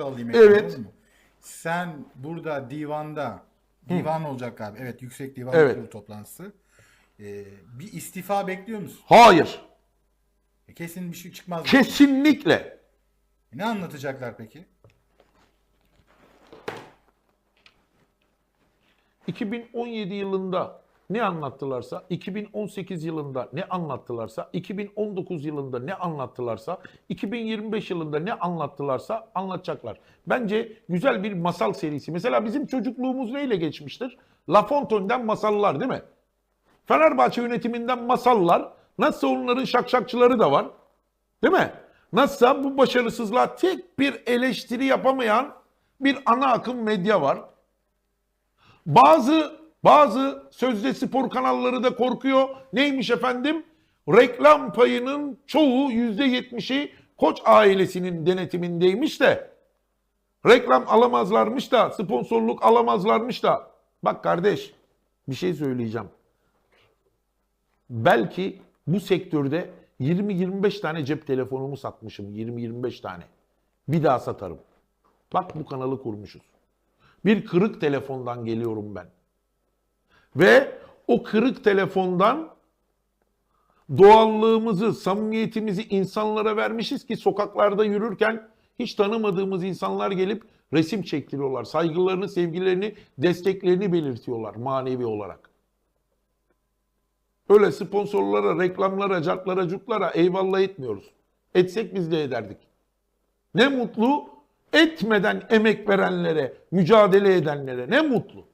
sıfır alayım. Evet. mu? Sen burada divanda divan olacak abi. Evet yüksek divan Evet. kurulu toplantısı. Ee, bir istifa bekliyor musun? Hayır. E, Kesin bir şey çıkmaz. Kesinlikle. Ne anlatacaklar peki? 2017 yılında ne anlattılarsa, 2018 yılında ne anlattılarsa, 2019 yılında ne anlattılarsa, 2025 yılında ne anlattılarsa anlatacaklar. Bence güzel bir masal serisi. Mesela bizim çocukluğumuz neyle geçmiştir? La Fontaine'den masallar değil mi? Fenerbahçe yönetiminden masallar. Nasıl onların şakşakçıları da var. Değil mi? Nasılsa bu başarısızlığa tek bir eleştiri yapamayan bir ana akım medya var. Bazı bazı sözde spor kanalları da korkuyor. Neymiş efendim? Reklam payının çoğu yüzde yetmişi koç ailesinin denetimindeymiş de reklam alamazlarmış da sponsorluk alamazlarmış da. Bak kardeş bir şey söyleyeceğim. Belki bu sektörde 20-25 tane cep telefonumu satmışım. 20-25 tane. Bir daha satarım. Bak bu kanalı kurmuşuz. Bir kırık telefondan geliyorum ben. Ve o kırık telefondan doğallığımızı, samimiyetimizi insanlara vermişiz ki sokaklarda yürürken hiç tanımadığımız insanlar gelip resim çektiriyorlar. Saygılarını, sevgilerini, desteklerini belirtiyorlar manevi olarak. Öyle sponsorlara, reklamlara, cartlara, curtlara eyvallah etmiyoruz. Etsek biz de ederdik. Ne mutlu etmeden emek verenlere, mücadele edenlere ne mutlu.